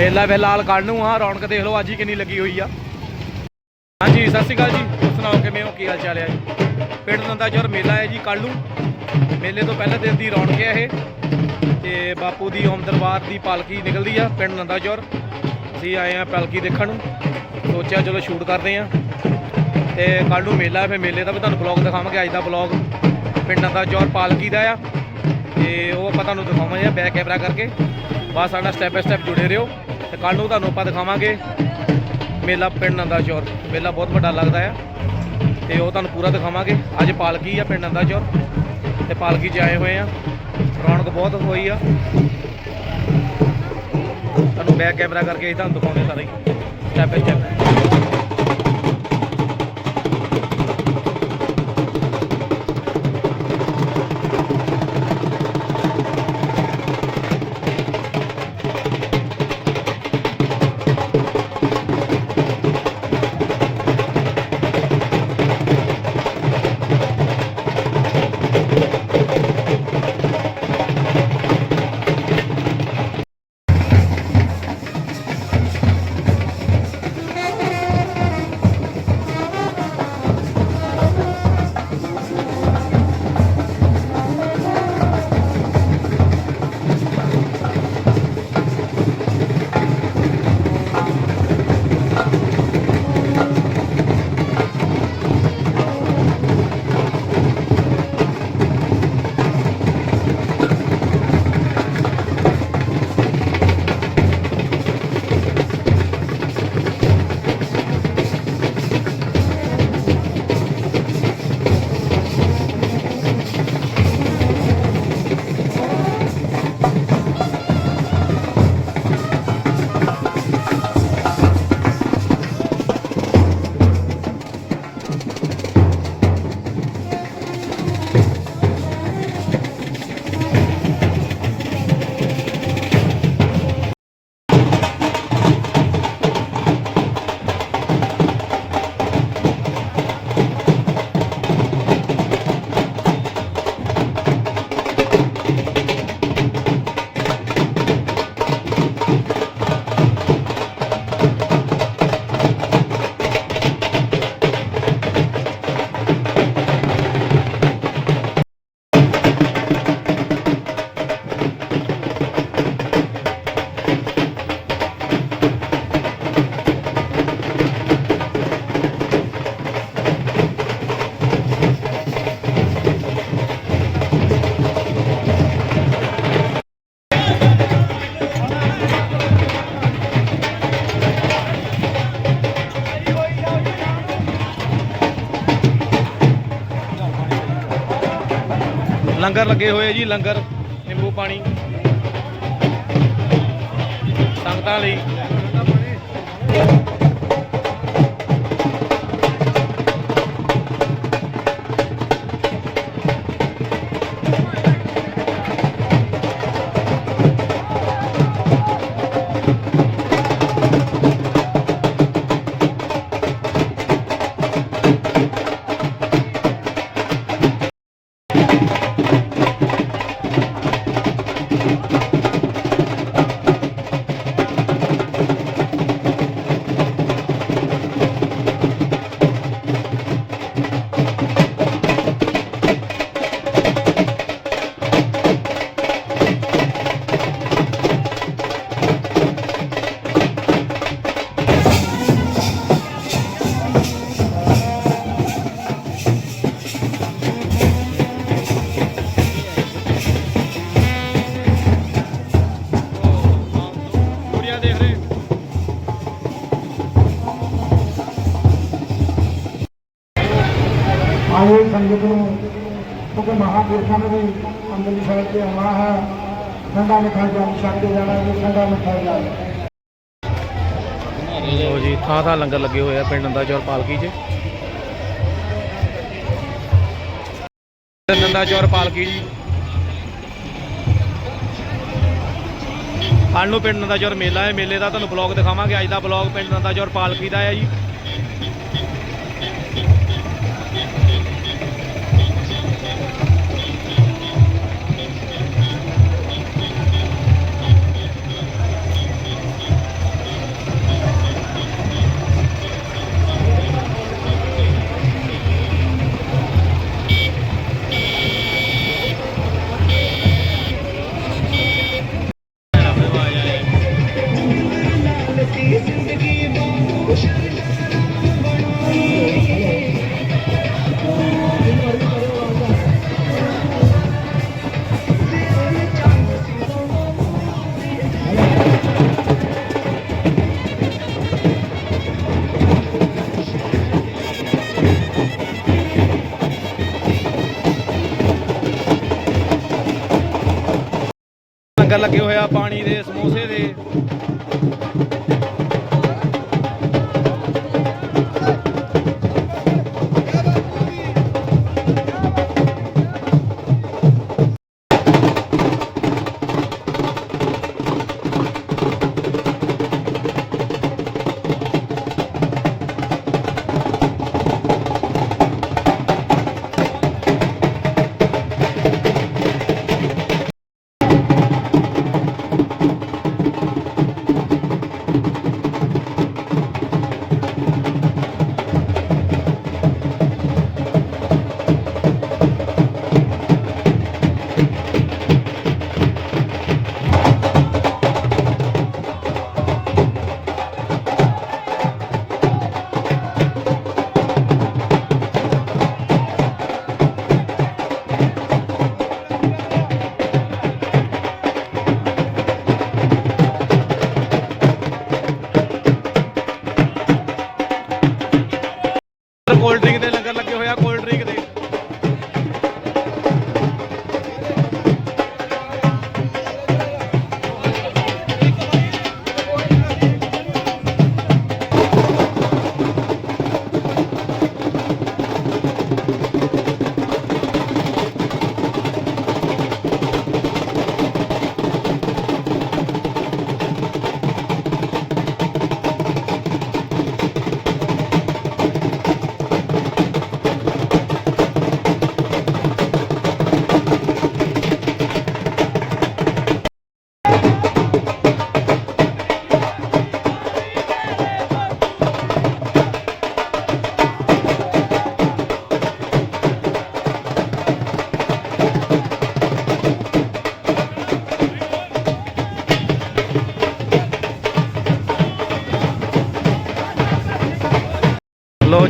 ਮੇਲਾ ਫਿਲਹਾਲ ਕੱਲ ਨੂੰ ਆ ਰੌਣਕ ਦੇਖ ਲਓ ਅੱਜ ਹੀ ਕਿੰਨੀ ਲੱਗੀ ਹੋਈ ਆ। ਹਾਂਜੀ, ਸਤਿ ਸ਼੍ਰੀ ਅਕਾਲ ਜੀ। ਹੋਰ ਸੁਣਾਓ ਕਿਵੇਂ ਹੋ? ਕੀ ਹਾਲ ਚਾਲ ਹੈ ਜੀ? ਪਿੰਡ ਨੰਦਾਚੌਰ ਮੇਲਾ ਹੈ ਜੀ ਕੱਲ ਨੂੰ ਮੇਲੇ ਤੋਂ ਪਹਿਲੇ ਦਿਨ ਦੀ ਰੌਣਕ ਹੈ ਇਹ। ਤੇ ਬਾਪੂ ਦੀ ਓਮ ਦਰਬਾਰ ਦੀ ਪਾਲਕੀ ਨਿਕਲਦੀ ਆ ਪਿੰਡ ਨੰਦਾਚੌਰ ਅਸੀਂ ਆਏ ਆ ਪਾਲਕੀ ਦੇਖਣ ਨੂੰ। ਸੋਚਿਆ ਚਲੋ ਸ਼ੂਟ ਕਰਦੇ ਆ ਤੇ ਕੱਲ ਨੂੰ ਮੇਲਾ ਹੈ ਫਿਰ ਮੇਲੇ ਦਾ ਵੀ ਤੁਹਾਨੂੰ ਬਲੌਗ ਦਿਖਾਵਾਂਗੇ, ਅੱਜ ਦਾ ਬਲੌਗ ਪਿੰਡ ਨੰਦਾਚੌਰ ਪਾਲਕੀ ਦਾ ਆ। ਤੇ ਉਹ ਆਪਾਂ ਤੁਹਾਨੂੰ ਦਿਖਾਵਾਂਗੇ ਬੈਕ ਕੈਮਰਾ ਕਰਕੇ। ਬਸ ਸਾਡਾ ਸਟੈਪ ਬਾਈ ਸਟੈਪ ਜੁੜੇ ਰਹੋ। ਤੇ ਕੱਲ ਨੂੰ ਤੁਹਾਨੂੰ ਆਪਾਂ ਦਿਖਾਵਾਂਗੇ ਮੇਲਾ ਪਿੰਡ ਨੰਦਾਚੌਰ ਮੇਲਾ ਬਹੁਤ ਵੱਡਾ ਲੱਗਦਾ ਆ। ਤੇ ਉਹ ਤੁਹਾਨੂੰ ਪੂਰਾ ਦਿਖਾਵਾਂਗੇ। ਅੱਜ ਪਾਲਕੀ ਆ ਪਿੰਡ ਨੰਦਾਚੌਰ ਤੇ ਪਾਲਕੀ 'ਚ ਆਏ ਹੋਏ ਆ। ਰੌਣਕ ਬਹੁਤ ਹੋਈ ਆ। ਤੁਹਾਨੂੰ ਬੈਕ ਕੈਮਰਾ ਕਰਕੇ ਅਸੀਂ ਤੁਹਾਨੂੰ ਦਿਖਾਉਂਦੇ ਸਾਰੇ। ਸਟੈਪ ਬਾਈ ਸਟੈਪ ਲੰਗਰ ਲੱਗੇ ਹੋਏ ਜੀ ਲੰਗਰ ਨਿੰਬੂ ਪਾਣੀ। ਸੰਗਤਾਂ ਲਈ। ਕਿਉਂਕਿ ਮਹਾਪੁਰਸ਼ਾਂ ਨੇ ਵੀ ਅੰਦਰਲੀ ਸਾਈਡ ਤੇ ਆਉਣਾ ਹੈ। ਠੰਡਾ ਮਿੱਠਾ ਜਲ ਛਕ ਕੇ ਜਾਣਾ ਹੈ ਠੰਡਾ ਲੋ ਜੀ, ਥਾਂ ਥਾਂ ਲੰਗਰ ਲੱਗੇ ਹੋਏ ਆ ਪਿੰਡ ਨੰਦਾਚੌਰ ਪਾਲਕੀ 'ਚ। ਨੰਦਾਚੌਰ ਪਾਲਕੀ ਜੀ। ਕੱਲ ਪਿੰਡ ਨੰਦਾਚੌਰ ਮੇਲਾ ਹੈ। ਮੇਲੇ ਦਾ ਤੁਹਾਨੂੰ ਬਲੌਗ ਦਿਖਾਵਾਂਗੇ। ਅੱਜ ਦਾ ਬਲੌਗ ਪਿੰਡ ਨੰਦਾਚੌਰ ਪਾਲਕੀ ਦਾ ਹੈ ਜੀ। ਲੱਗੇ ਹੋਇਆ ਪਾਣੀ ਦੇ ਸਮੋਸੇ ਦੇ।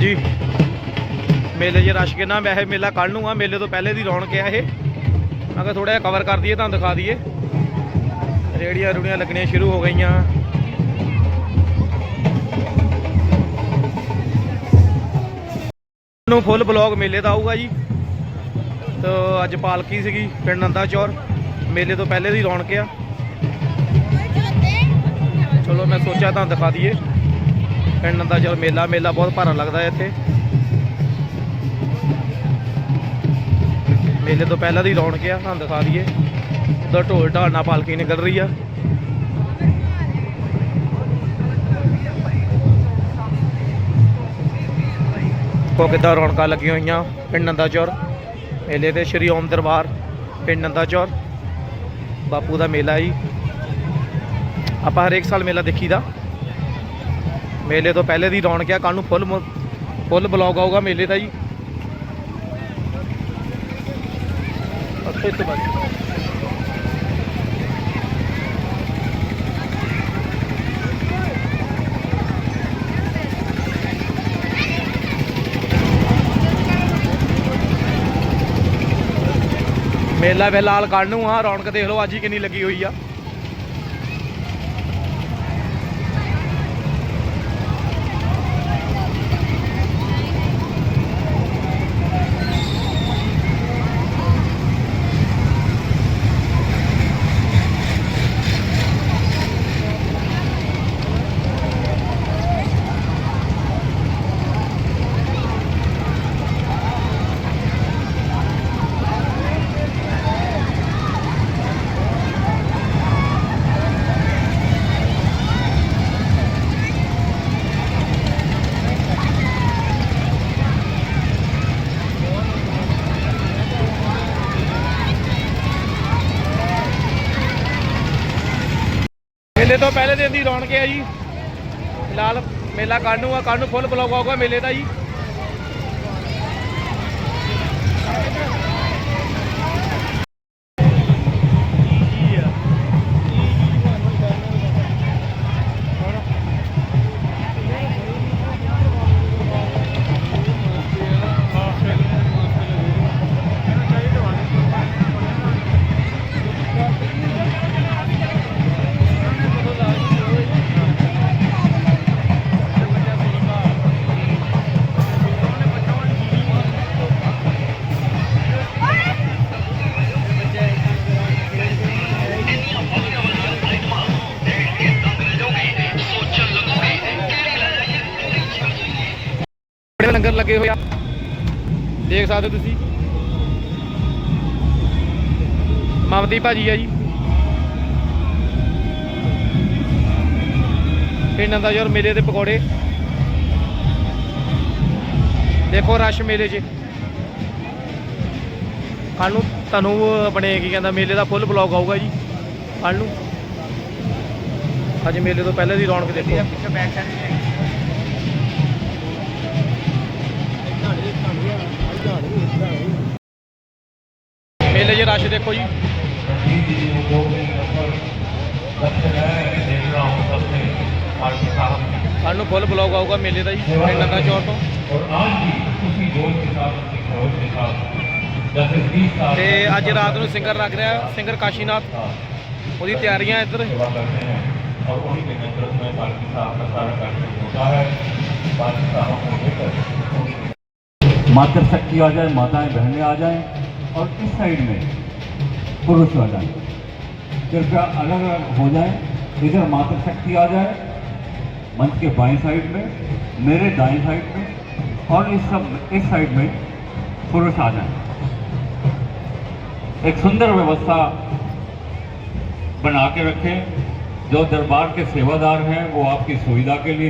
ਜੀ। ਮੇਲੇ 'ਚ ਰਸ਼ ਕਿੰਨਾ, ਵੈਸੇ ਮੇਲਾ ਕੱਲ ਨੂੰ ਮੇਲੇ ਤੋਂ ਪਹਿਲੇ ਦੀ ਰੌਣਕ ਆ ਇਹ। ਮੈਂ ਕਿਹਾ ਥੋੜਾ ਜਿਹਾ ਕਵਰ ਕਰ ਦਈਏ, ਤੁਹਾਨੂੰ ਦਿਖਾ ਦਈਏ। ਰੇੜੀਆਂ ਰੂੜੀਆਂ ਲੱਗਣੀਆਂ ਸ਼ੁਰੂ ਹੋ ਗਈਆਂ। ਨੂੰ ਫੁੱਲ ਬਲੌਗ ਮੇਲੇ ਦਾ ਆਊਗਾ ਜੀ। ਤਾਂ ਅੱਜ ਪਾਲਕੀ ਸੀਗੀ, ਪਿੰਡ ਨੰਦਾ ਚੌਰ। ਮੇਲੇ ਤੋਂ ਪਹਿਲੇ ਦੀ ਰੌਣਕ ਆ। ਚਲੋ ਮੈਂ ਸੋਚਿਆ ਤੁਹਾਨੂੰ ਦਿਖਾ ਦਈਏ। ਪਿੰਡ ਨੰਦਾ ਚੌਰ ਮੇਲਾ ਮੇਲਾ ਬਹੁਤ ਭਾਰਾ ਲੱਗਦਾ ਇੱਥੇ। ਮੇਲੇ ਤੋਂ ਪਹਿਲਾਂ ਦੀ ਰੌਣਕ ਆ, ਤੁਹਾਨੂੰ ਦਿਖਾ ਦਈਏ। ਉਧਰ ਢੋਲ ਢਾਲ ਨਾਲ ਪਾਲਕੀ ਨਿਕਲ ਰਹੀ ਆ। ਕੋ ਕਿੱਦਾਂ ਰੌਣਕਾਂ ਲੱਗੀਆਂ ਹੋਈਆਂ, ਪਿੰਡ ਨੰਦਾ ਚੌਰ। ਮੇਲੇ ਤੇ ਸ਼੍ਰੀ ਓਮ ਦਰਬਾਰ, ਪਿੰਡ ਨੰਦਾ ਚੌਰ। ਬਾਪੂ ਦਾ ਮੇਲਾ ਜੀ। ਆਪਾਂ ਹਰੇਕ ਸਾਲ ਮੇਲਾ ਦੇਖੀਦਾ। ਮੇਲੇ ਤੋਂ ਪਹਿਲੇ ਦੀ ਰੌਣਕ ਆ ਕੱਲ ਨੂੰ ਫੁੱਲ ਫੁੱਲ ਬਲੌਗ ਆਊਗਾ ਮੇਲੇ ਦਾ ਜੀ। ਅੱਛਾ, ਇੱਥੇ ਬਸ। ਮੇਲਾ ਫਿਲਹਾਲ ਕੱਲ ਨੂੰ ਆ, ਰੌਣਕ ਦੇਖ ਲਓ ਅੱਜ ਹੀ ਕਿੰਨੀ ਲੱਗੀ ਹੋਈ ਆ। ਮੇਲੇ ਤੋਂ ਪਹਿਲੇ ਦਿਨ ਦੀ ਰੌਣਕ ਹੈ ਜੀ। ਫਿਲਹਾਲ ਮੇਲਾ ਕੱਲ੍ਹ ਨੂੰ ਆ, ਕੱਲ੍ਹ ਨੂੰ ਫੁੱਲ ਬਲੌਗ ਆਊਗਾ ਮੇਲੇ ਦਾ ਜੀ। ਲੱਗੇ ਹੋਏ ਆ। ਦੇਖ ਸਕਦੇ ਹੋ ਤੁਸੀਂ। ਮਮਦੀ ਭਾਜੀ ਆ ਜੀ। ਇਹ ਨੰਦਾ ਯਾਰ ਮੇਲੇ ਦੇ ਪਕੌੜੇ। ਦੇਖੋ ਰਸ਼ ਮੇਲੇ 'ਚ। ਕੱਲ ਨੂੰ ਤੁਹਾਨੂੰ ਆਪਣੇ ਕੀ ਕਹਿੰਦਾ, ਮੇਲੇ ਦਾ ਫੁੱਲ ਬਲੌਗ ਆਊਗਾ ਜੀ। ਕੱਲ ਨੂੰ ਅੱਜ ਮੇਲੇ ਤੋਂ ਪਹਿਲੇ ਦੀ ਰੌਣਕ ਦੇਖੋ। ਪਿੱਛੇ ਬੈਕ ਸਾਈਡ ਮੇਲੇ 'ਚ ਰਸ਼ ਦੇਖੋ ਜੀ ਕੱਲ ਨੂੰ ਫੁੱਲ ਬਲੌਗ ਆਊਗਾ ਮੇਲੇ ਦਾ ਜੀ ਪਿੰਡ ਨੰਦਾ ਚੌਰ ਤੋਂ और आज भी उसी जोश के साथ उसी खरोश के साथ जैसे बीस साल ਤੇ ਅੱਜ ਰਾਤ ਨੂੰ ਸਿੰਗਰ ਲੱਗ ਰਿਹਾ ਸਿੰਗਰ ਕਾਸ਼ੀਨਾਥ ਉਹਦੀ ਤਿਆਰੀਆਂ ਇੱਧਰ सेवा करते हैं और उन्हीं के नेतृत्व में पालकी साहब का सारा कार्यक्रम होता है पालकी साहब को लेकर मातृशक्ति आ जाए माताएं बहनें आ जाएं और इस साइड में पुरुष आ जाए। कृपया अलग अलग हो जाए, इधर मातृशक्ति आ जाए, मंच के बाएँ साइड में, मेरे दाएँ साइड में, और इस सब, इस साइड में पुरुष आ जाए। एक सुंदर व्यवस्था बना के रखें। जो दरबार के सेवादार हैं, वो आपकी सुविधा के लिए हैं